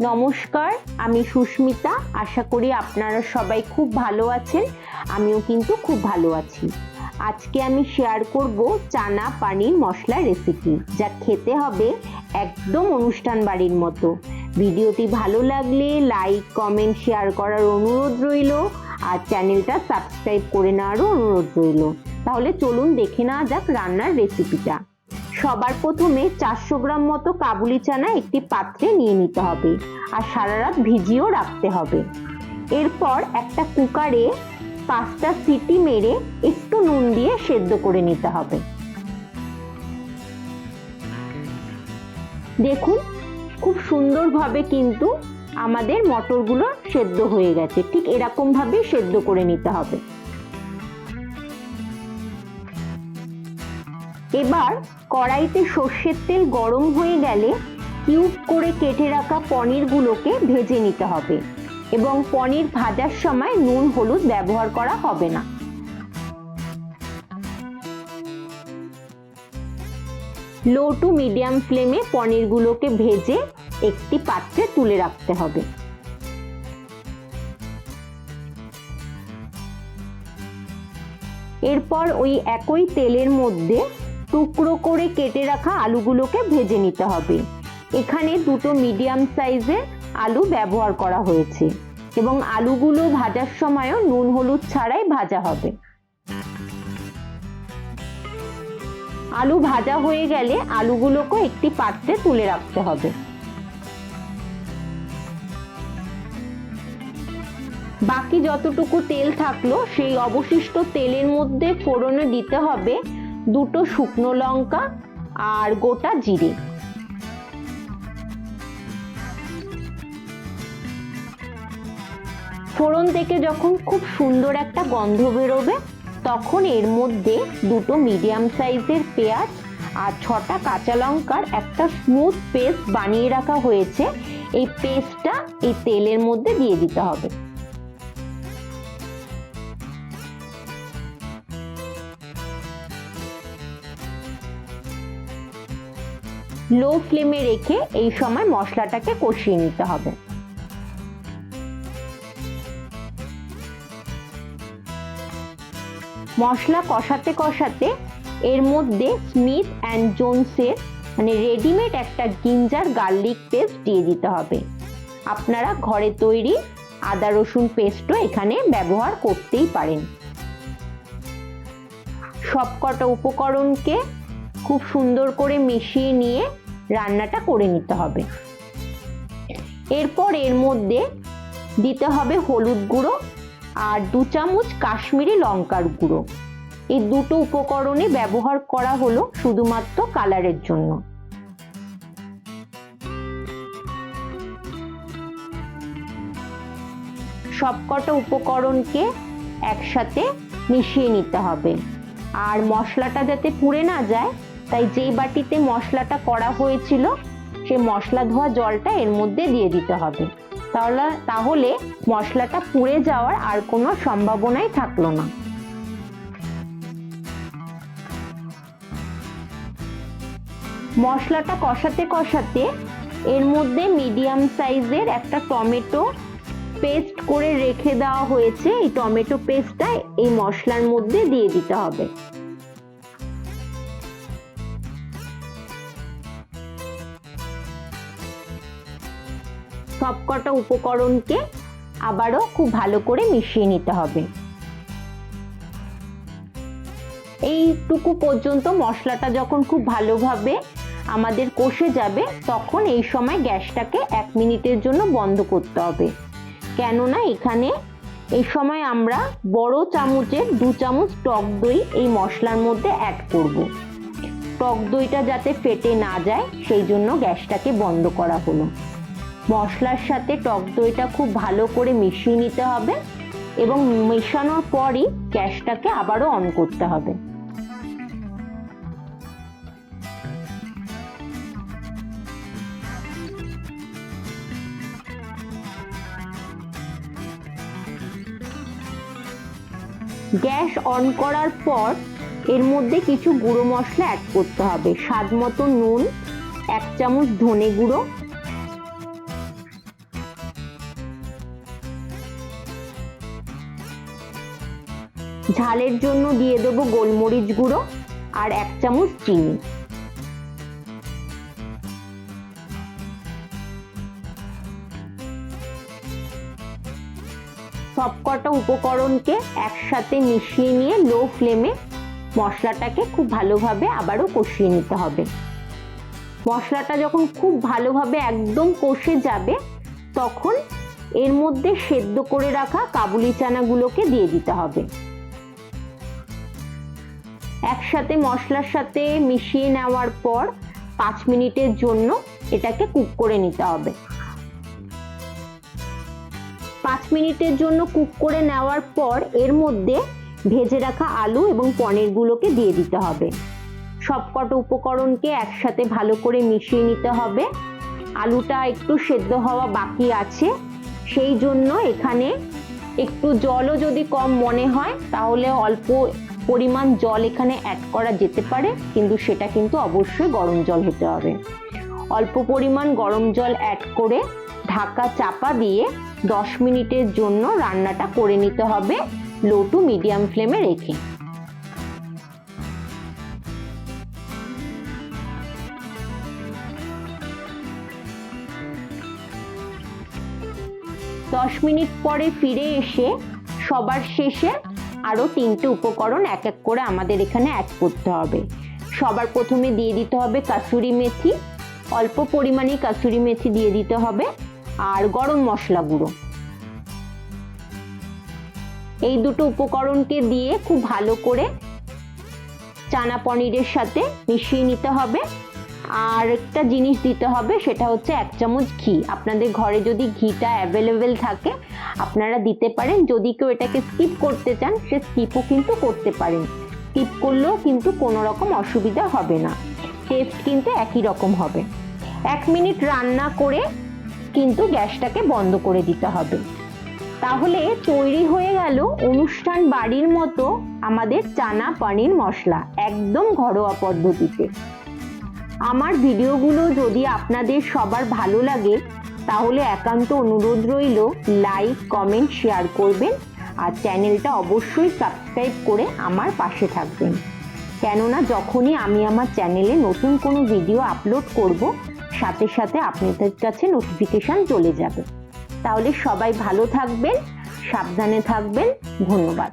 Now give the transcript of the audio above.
নমস্কার, আমি সুস্মিতা। আশা করি আপনারা সবাই খুব ভালো আছেন। আমিও কিন্তু খুব ভালো আছি। আজকে আমি শেয়ার করব চানা পানির মশলা রেসিপি যা খেতে হবে একদম অনুষ্ঠান বাড়ির মতো। ভিডিওটি ভালো লাগলে লাইক কমেন্ট শেয়ার করার অনুরোধ রইল। আর চ্যানেলটা সাবস্ক্রাইব করে নেওয়ারও অনুরোধ রইল। তাহলে চলুন দেখে নেওয়া যাক রান্নার রেসিপিটা সবার প্রথমে চারশো গ্রাম মতো কাবুলি চানা একটি পাত্রে নিয়ে নিতে হবে আর সারা রাত ভিজিয়েও রাখতে হবে। এরপর একটা কুকারে পাঁচটা সিটি মেরে একটু নুন দিয়ে সেদ্ধ করে নিতে হবে। দেখুন, খুব সুন্দরভাবে কিন্তু আমাদের মটরগুলো সেদ্ধ হয়ে গেছে। ঠিক এরকম ভাবে সেদ্ধ করে নিতে হবে। এবার কড়াইতে সর্ষের তেল গরম হয়ে গেলে কিউব করে কেটে রাখা পনিরগুলোকে ভেজে নিতে হবে এবং পনির ভাজার সময় নুন হলুদ ব্যবহার করা হবে না। লো টু মিডিয়াম ফ্লেমে পনিরগুলোকে ভেজে একটি পাত্রে তুলে রাখতে হবে। এরপর ওই একই তেলের মধ্যে টুকরো করে কেটে রাখা আলুগুলোকে ভেজে নিতে হবে। এখানে দুটো মিডিয়াম সাইজের আলু ব্যবহার করা হয়েছে এবং আলুগুলো ভাজার সময়ও নুন হলুদ ছাড়াই ভাজা হবে। আলু ভাজা হয়ে গেলে আলুগুলোকে একটি পাত্রে তুলে রাখতে হবে। বাকি যতটুকু তেল থাকল, সেই অবশিষ্ট তেলের মধ্যে ফোড়নে দিতে হবে দুটো শুকনো লঙ্কা আর গোটা জিরে। ফোড়ন থেকে যখন খুব সুন্দর একটা গন্ধ বেরোবে, তখন এর মধ্যে দুটো মিডিয়াম সাইজের পেঁয়াজ আর ছটা কাঁচা লঙ্কার একটা স্মুথ পেস্ট বানিয়ে রাখা হয়েছে। এই পেস্টটা এই তেলের মধ্যে দিয়ে দিতে হবে। লো ফ্লেমে রেখে এই সময় মশলাটাকে কষিয়ে নিতে হবে। মশলা কষাতে কষাতে এর মধ্যে স্মিথ অ্যান্ড জোনসের মানে রেডিমেড একটা গিঞ্জার গার্লিক পেস্ট দিয়ে দিতে হবে। আপনারা ঘরে তৈরি আদা রসুন পেস্টও এখানে ব্যবহার করতেই পারেন। সবকটা উপকরণকে খুব সুন্দর করে মিশিয়ে নিয়ে রান্নাটা করে নিতে হবে। এরপর এর মধ্যে দিতে হবে হলুদ গুঁড়ো আর দু চামচ কাশ্মীরি লঙ্কার গুঁড়ো। এই দুটো উপকরণে ব্যবহার করা হলো শুধুমাত্র কালারের জন্য। সবকটা উপকরণকে একসাথে মিশিয়ে নিতে হবে। আর মশলাটা যাতে পুড়ে না যায় তাই যেই বাটিতে মশলাটা করা হয়েছিল, সে মশলা ধোয়া জলটা এর মধ্যে দিয়ে দিতে হবে। তাহলে তাহলে মশলাটা পুড়ে যাওয়ার আর কোনো সম্ভাবনাই থাকল না। মশলাটা কষাতে কষাতে এর মধ্যে মিডিয়াম সাইজের একটা টমেটো পেস্ট করে রেখে দেওয়া হয়েছে। এই টমেটো পেস্টটা এই মশলার মধ্যে দিয়ে দিতে হবে। সবকটা উপকরণকে আবারও খুব ভালো করে মিশিয়ে নিতে হবে। এইটুকু পর্যন্ত মশলাটা যখন খুব ভালোভাবে আমাদের কষে যাবে, তখন এই সময় গ্যাসটাকে এক মিনিটের জন্য বন্ধ করতে হবে। কেননা এখানে এই সময় আমরা বড় চামচের দু চামচ টক দই এই মশলার মধ্যে অ্যাড করব। টক দইটা যাতে ফেটে না যায়, সেই জন্য গ্যাসটাকে বন্ধ করা হলো। মশলার সাথে টক দইটা খুব ভালো করে মিশিয়ে নিতে হবে এবং মেশানোর পরই গ্যাসটাকে আবারও অন করতে হবে। গ্যাস অন করার পর এর মধ্যে কিছু গুঁড়ো মশলা অ্যাড করতে হবে। স্বাদ মতো নুন, এক চামচ ধনে গুঁড়ো ঝালের জন্য দিয়ে দেবো গোলমরিচ গুঁড়ো আর এক চামচ চিনি। সবকটা উপকরণকে একসাথে মিশিয়ে নিয়ে লো ফ্লেমে মশলাটাকে খুব ভালোভাবে আবারও কষিয়ে নিতে হবে। মশলাটা যখন খুব ভালোভাবে একদম কষে যাবে, তখন এর মধ্যে সেদ্ধ করে রাখা কাবুলি চানাগুলোকে দিয়ে দিতে হবে। একসাথে মশলার সাথে মিশিয়ে নেওয়ার পর পাঁচ মিনিটের জন্য এটাকে কুক করে নিতে হবে। পাঁচ মিনিটের জন্য কুক করে নেওয়ার পর এর মধ্যে ভেজে রাখা আলু এবং পনিরগুলোকে দিয়ে দিতে হবে। সবকটা উপকরণকে একসাথে ভালো করে মিশিয়ে নিতে হবে। আলুটা একটু সেদ্ধ হওয়া বাকি আছে। সেই জন্য এখানে একটু জলও যদি কম মনে হয়, তাহলে অল্প পরিমাণ জল এখানে অ্যাড করা যেতে পারে, কিন্তু সেটা কিন্তু অবশ্যই গরম জল হতে হবে। অল্প পরিমাণ গরম জল অ্যাড করে ঢাকা চাপা দিয়ে দশ মিনিটের জন্য রান্নাটা করে নিতে হবে লো টু মিডিয়াম ফ্লেমে রেখে। দশ মিনিট পরে ফিরে এসে সবার শেষে আরও তিনটে উপকরণ এক এক করে আমাদের এখানে অ্যাড করতে হবে। সবার প্রথমে দিয়ে দিতে হবে কাসুরি মেথি, অল্প পরিমাণে কাসুরি মেথি দিয়ে দিতে হবে আর গরম মশলা গুঁড়ো। এই দুটো উপকরণকে দিয়ে খুব ভালো করে চানা পনিরের সাথে মিশিয়ে নিতে হবে। আর একটা জিনিস দিতে হবে, সেটা হচ্ছে এক চামচ ঘি। আপনাদের ঘরে যদি ঘিটা অ্যাভেলেবেল থাকে, আপনারা দিতে পারেন। যদি কেউ এটাকে স্কিপ করতে চান, সে স্কিপও কিন্তু করতে পারেন। স্কিপ করলেও কিন্তু কোনো রকম অসুবিধা হবে না। টেস্ট কিন্তু একই রকম হবে। এক মিনিট রান্না করে কিন্তু গ্যাসটাকে বন্ধ করে দিতে হবে। তাহলে তৈরি হয়ে গেল অনুষ্ঠান বাড়ির মতো আমাদের চানা পানির মশলা, একদম ঘরোয়া পদ্ধতিতে। আমার ভিডিওগুলো যদি আপনাদের সবার ভালো লাগে, তাহলে একান্ত অনুরোধ রইল লাইক, কমেন্ট, শেয়ার করবেন আর চ্যানেলটা অবশ্যই সাবস্ক্রাইব করে আমার পাশে থাকবেন। কেননা যখনই আমি আমার চ্যানেলে নতুন কোনো ভিডিও আপলোড করব, সাথে সাথে আপনাদের কাছে নোটিফিকেশান চলে যাবে। তাহলে সবাই ভালো থাকবেন, সাবধানে থাকবেন, ধন্যবাদ।